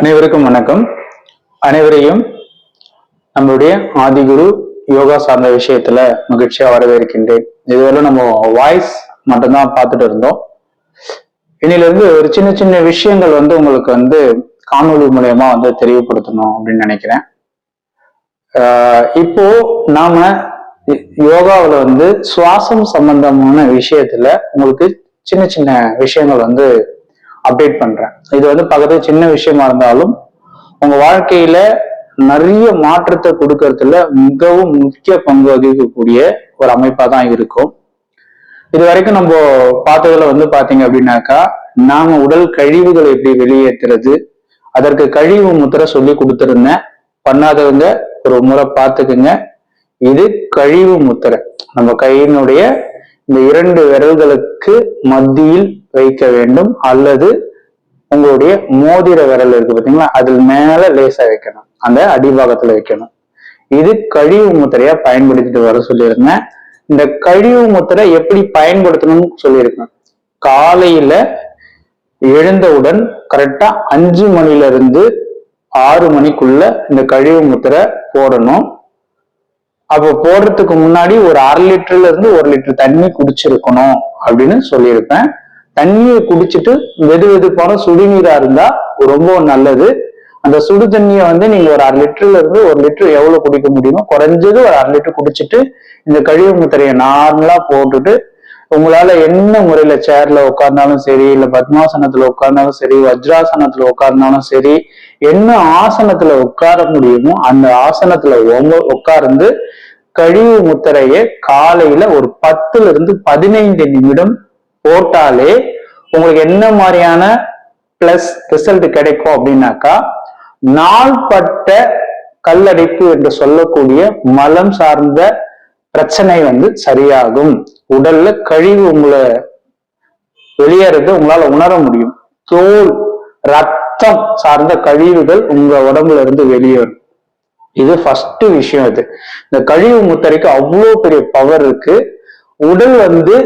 அனைவருக்கும் வணக்கம். அனைவரையும் நம்மளுடைய ஆதிகுரு யோகா சார்ந்த விஷயத்துல மகிழ்ச்சியா வரவேற்கின்றேன். இதுவரை நம்ம வாய்ஸ் மட்டும்தான் பார்த்துட்டு இருந்தோம். இன்னிலிருந்து ஒரு சின்ன சின்ன விஷயங்கள் வந்து உங்களுக்கு வந்து காணொலி மூலயமா வந்து தெரியப்படுத்தணும் அப்படின்னு நினைக்கிறேன். இப்போ நாம யோகாவில் வந்து சுவாசம் சம்பந்தமான விஷயத்துல உங்களுக்கு சின்ன சின்ன விஷயங்கள் வந்து அப்டேட் பண்றேன். இது வந்து பக்கத்துல சின்ன விஷயமா இருந்தாலும் உங்க வாழ்க்கையில நிறைய மாற்றத்தை கொடுக்கறதுல மிகவும் முக்கிய பங்கு வகிக்கக்கூடிய ஒரு அமைப்பா தான் இருக்கும். இது வரைக்கும் நம்ம பார்த்ததுல வந்து பாத்தீங்க அப்படின்னாக்கா நாம உடல் கழிவுகளை எப்படி வெளியேற்றுறது அதற்கு கழிவு முத்திரை சொல்லி கொடுத்துருந்தேன். பண்ணாதவங்க ஒரு முறை பார்த்துக்குங்க. இது கழிவு முத்திரை. நம்ம கையினுடைய இந்த இரண்டு விரல்களுக்கு மத்தியில் வைக்க வேண்டும் அல்லது உங்களுடைய மோதிர விரல் இருக்கு பாத்தீங்களா அதில் மேல லேசா வைக்கணும். அந்த அடிபாகத்துல வைக்கணும். இது கழிவு முத்திரையா பயன்படுத்திட்டு வர சொல்லியிருந்தேன். இந்த கழிவு முத்திரை எப்படி பயன்படுத்தணும்னு சொல்லியிருக்கேன். காலையில எழுந்தவுடன் கரெக்டா அஞ்சு மணில இருந்து ஆறு மணிக்குள்ள இந்த கழிவு முத்திரை போடணும். அப்போ போடுறதுக்கு முன்னாடி ஒரு அரை லிட்டர்ல இருந்து ஒரு லிட்டர் தண்ணி குடிச்சிருக்கணும் அப்படின்னு சொல்லியிருப்பேன். தண்ணியை குடிச்சிட்டு வெது வெதுப்பான சுடுநீரா இருந்தா ரொம்ப நல்லது. அந்த சுடு தண்ணியை வந்து நீங்க ஒரு அரை லிட்டர்ல இருந்து ஒரு லிட்டர் எவ்வளவு குடிக்க முடியுமோ குறைஞ்சது ஒரு அரை லிட்டர் குடிச்சிட்டு இந்த கழிவு முத்திரையை நார்மலா போட்டுட்டு உங்களால என்ன முறையில சேர்ல உட்கார்ந்தாலும் சரி இல்ல பத்மாசனத்துல உட்கார்ந்தாலும் சரி வஜ்ராசனத்துல உட்கார்ந்தாலும் சரி என்ன ஆசனத்துல உட்கார முடியுமோ அந்த ஆசனத்துல உட்கார்ந்து கழிவு முத்திரையை காலையில ஒரு பத்துல இருந்து பதினைந்து நிமிடம் போட்டாலே உங்களுக்கு என்ன மாதிரியான பிளஸ் ரிசல்ட் கிடைக்கும் அப்படின்னாக்கா நாள்பட்ட கல்லடைப்பு என்று சொல்லக்கூடிய மலம் சார்ந்த பிரச்சனை வந்து சரியாகும். உடல்ல கழிவு உங்களை வெளியேறது உங்களால உணர முடியும். தோல் ரத்தம் சார்ந்த கழிவுகள் உங்க உடம்புல இருந்து வெளியேறும். இது ஃபர்ஸ்ட் விஷயம் இது. இந்த கழிவு முத்தரைக்கு அவ்வளோ பெரிய பவர் இருக்கு. உடல் வந்து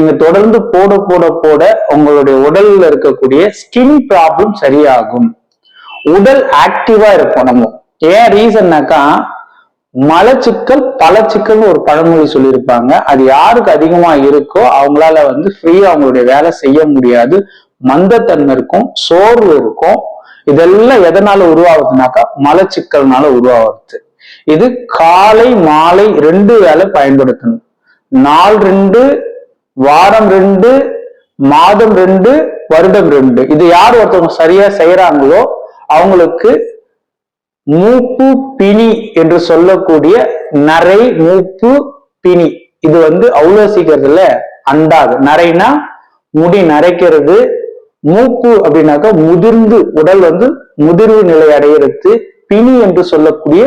நீங்க தொடர்ந்து போட போட போட உங்களுடைய உடல்ல இருக்கக்கூடிய ஸ்கின் ப்ராப்ளம் சரியாகும். உடல் ஆக்டிவா இருக்கும் நம்ம. ஏன் ரீசன்னாக்கா மலச்சிக்கல் பலச்சிக்கல்னு ஒரு பழமொழி சொல்லியிருப்பாங்க. அது யாருக்கு அதிகமா இருக்கோ அவங்களால வந்து ஃப்ரீயா அவங்களுடைய வேலை செய்ய முடியாது. மந்தத்தன்மை இருக்கும் சோர்வு இருக்கும். இதெல்லாம் எதனால உருவாகுதுனாக்கா மலச்சிக்கல்னால உருவாகுது. இது காலை மாலை ரெண்டு வேலை பயன்படுத்தணும். நாள் ரெண்டு வாரம் ரெண்டு மாதம் ரெண்டு வருடம் ரெண்டு. இது யார் ஒருத்தவங்க சரியா செய்யறாங்களோ அவங்களுக்கு மூப்பு பிணி என்று சொல்லக்கூடிய நரை மூப்பு பிணி. இது வந்து அவ்வளோ சீக்கிரத்துல அண்டாது. நரைனா முடி நரைக்கிறது. மூப்பு அப்படின்னாக்கா முதிர்ந்து உடல் வந்து முதிர்வு நிலை அடையிறது. பிணி என்று சொல்லக்கூடிய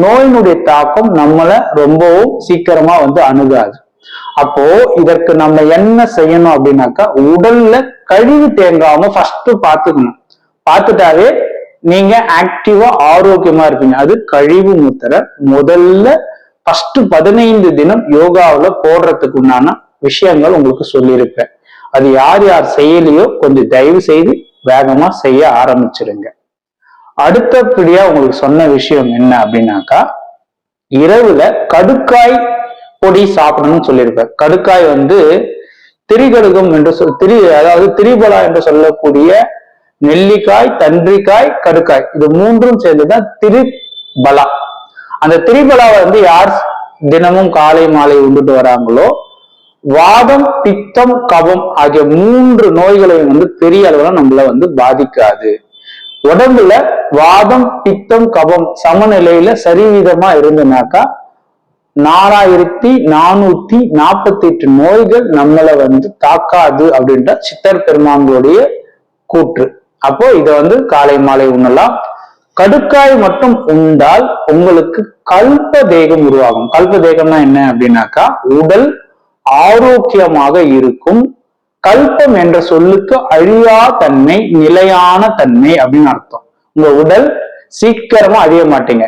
நோயினுடைய தாக்கம் நம்மள ரொம்பவும் சீக்கிரமா வந்து அணுகாது. அப்போ இதற்கு நம்ம என்ன செய்யணும் அப்படின்னாக்கா உடல்ல கழிவு தேங்காம ஃபர்ஸ்ட் பாத்துக்கணும் பார்த்துட்டாவே நீங்க ஆக்டிவா ஆரோக்கியமா இருப்பீங்க. அது கழிவு முத்திரை. முதல்ல ஃபர்ஸ்ட் பதினைந்து தினம் யோகாவுல போடுறதுக்கு உண்டான விஷயங்கள் உங்களுக்கு சொல்லியிருப்பேன் அது யார் யார் செய்யலையோ கொஞ்சம் தயவு செய்து வேகமா செய்ய ஆரம்பிச்சிருங்க. அடுத்தபடியா உங்களுக்கு சொன்ன விஷயம் என்ன அப்படின்னாக்கா இரவுல கடுக்காய் பொடி சாப்பிடணும்னு சொல்லியிருப்பேன் கடுக்காய் வந்து திரிகடுகம் என்று சொல் திரி அதாவது திரிபலா என்று சொல்லக்கூடிய நெல்லிக்காய் தன்றிக்காய் கடுக்காய். இது மூன்றும் சேர்ந்துதான் திரிபலா. அந்த திரிபலாவை வந்து யார் தினமும் காலை மாலை உண்டுட்டு வராங்களோ வாதம் பித்தம் கபம் ஆகிய மூன்று நோய்களையும் வந்து பெரிய அளவுல நம்மள வந்து பாதிக்காது. உடம்புல வாதம் பித்தம் கபம் சமநிலையில சரிவிதமா இருந்தனாக்கா நாலாயிரத்தி நானூத்தி நாற்பத்தி எட்டு நோய்கள் நம்மளை வந்து தாக்காது அப்படின்ற சித்தர் பெருமாங்களுடைய கூற்று. அப்போ இதை வந்து காலை மாலை உண்ணலாம். கடுக்காய் மட்டும் உண்டால் உங்களுக்கு கல்ப தேகம் உருவாகும். கல்ப தேகம்னா என்ன அப்படின்னாக்கா உடல் ஆரோக்கியமாக இருக்கும். கல்பம் என்ற சொல்லுக்கு அழியா தன்மை நிலையான தன்மை அப்படின்னு அர்த்தம். உங்க உடல் சீக்கிரமா அழிய மாட்டீங்க.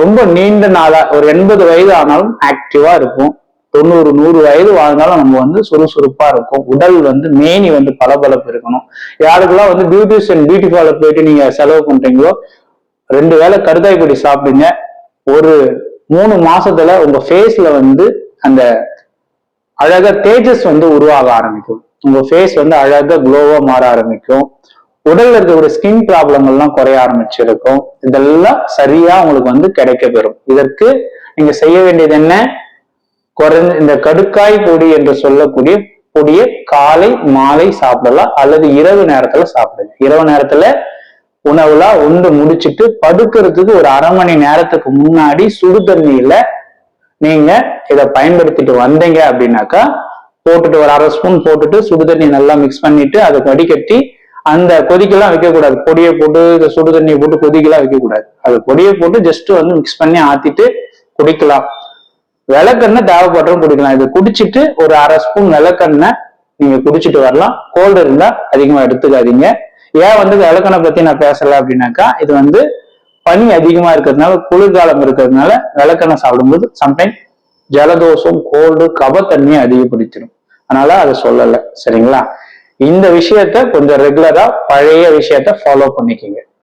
ரொம்ப நீண்ட நாளா ஒரு எண்பது வயது ஆனாலும் ஆக்டிவா இருக்கும். தொண்ணூறு நூறு வயது வாழ்ந்தாலும் நம்ம வந்து சுறுசுறுப்பா இருக்கும். உடல் வந்து மேனி வந்து பளபளப்பு இருக்கணும். யாருக்கெல்லாம் வந்து பியூட்டிஷியன் பியூட்டி பார்லர் போயிட்டு நீங்க செலவு பண்றீங்களோ ரெண்டு வேளை கருதாய் பொடி சாப்பிடுங்க. ஒரு மூணு மாசத்துல உங்க ஃபேஸ்ல வந்து அந்த அழகா தேஜஸ் வந்து உருவாக ஆரம்பிக்கும். உங்க ஃபேஸ் வந்து அழகா க்ளோவா மாற ஆரம்பிக்கும். உடல்ல இருக்கக்கூடிய ஸ்கின் ப்ராப்ளம் எல்லாம் குறைய ஆரம்பிச்சிருக்கும். இதெல்லாம் சரியா உங்களுக்கு வந்து கிடைக்க பெறும் இதற்கு நீங்க செய்ய வேண்டியது என்ன? குறைந்த இந்த கடுக்காய் பொடி என்று சொல்லக்கூடிய பொடியை காலை மாலை சாப்பிடலாம். அல்லது இரவு நேரத்துல சாப்பிடுங்க. இரவு நேரத்துல உணவுலாம் உண்டு முடிச்சிட்டு படுக்கிறதுக்கு ஒரு அரை மணி நேரத்துக்கு முன்னாடி சுடு தண்ணியில நீங்க இதை பயன்படுத்திட்டு வந்தீங்க அப்படின்னாக்கா போட்டுட்டு ஒரு அரை ஸ்பூன் போட்டுட்டு சுடு தண்ணி நல்லா மிக்ஸ் பண்ணிட்டு அதை வடிகட்டி அந்த கொதிக்கெல்லாம் வைக்கக்கூடாது. பொடியை போட்டு இந்த சுடு தண்ணியை போட்டு கொதிக்கெல்லாம் வைக்கக்கூடாது. அது பொடியை போட்டு ஜஸ்ட் வந்து மிக்ஸ் பண்ணி ஆத்திட்டு குடிக்கலாம். விளக்கெண்ணெய் தேவைப்படுறோம் குடிக்கலாம். இது குடிச்சிட்டு ஒரு அரை ஸ்பூன் விளக்கெண்ணெய் நீங்க குடிச்சிட்டு வரலாம். கோல்டு இருந்தா அதிகமா எடுத்துக்காதீங்க. ஏன் வந்து விளக்கெண்ணெய் பத்தி நான் பேசல அப்படின்னாக்கா இது வந்து பனி அதிகமா இருக்கிறதுனால குளிர்காலம் இருக்கிறதுனால விளக்கெண்ணெய் சாப்பிடும்போது சம்டைம் ஜலதோஷம் கோல்டு கபத்தன்மையை அதிகப்படுத்திடும். அதனால அதை சொல்லலை. சரிங்களா? இந்த விஷயத்த கொஞ்சம் ரெகுலரா பழைய விஷயத்த ஃபாலோ பண்ணிக்கிங்க.